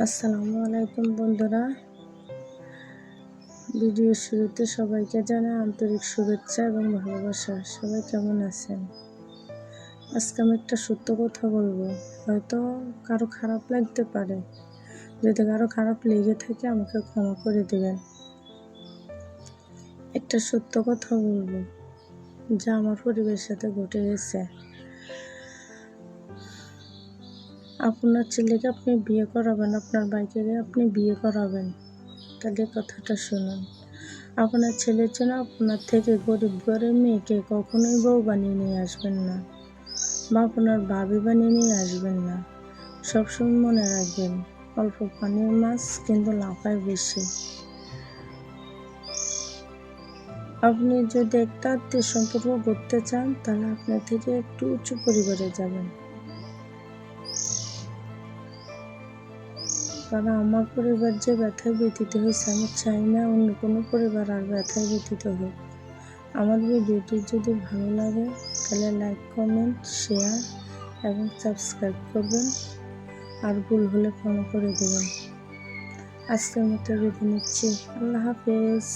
আসসালামু আলাইকুম বন্ধুরা। ভিডিও শুরুতে সবাইকে জানাই আন্তরিক শুভেচ্ছা এবং ভালোবাসা। সবাই কেমন আছেন? আজকে আমি একটা সত্য কথা বলব। হয়তো কারও খারাপ লাগতে পারে। যদি কারও খারাপ লেগে থাকে, আমাকে ক্ষমা করে দেবেন। একটা সত্য কথা বলব। যা আমার পরিবারের সাথে ঘটে গেছে। আপনার ছেলেকে আপনি বিয়ে করাবেন, আপনার বাইকে আপনি বিয়ে করাবেন। তাহলে কথাটা শুনুন। আপনার ছেলের জন্য আপনার থেকে গরিব ঘরের মেয়েকে কখনোই বউ বানিয়ে নিয়ে আসবেন না বা আপনার ভাবি বানিয়ে নিয়ে আসবেন না। সবসময় মনে রাখবেন, অল্প পানির মাছ কিন্তু লাফায় বেশি। আপনি যদি একটা আত্মীয় সম্পর্ক করতে চান, তাহলে আপনার থেকে একটু উঁচু পরিবারে যাবেন। কারণ আমার পরিবার যে ব্যথায় ব্যতীত হয়েছে, আমি চাই না অন্য কোনো পরিবার আর ব্যথায় ব্যতীত হোক। আমার ভিডিওটি যদি ভালো লাগে, তাহলে লাইক কমেন্ট শেয়ার এবং সাবস্ক্রাইব করবেন। আর ভুল হলে ক্ষমা করে দেবেন। আজকের মতো বেঁধে নিচ্ছি। আল্লাহ হাফেজ।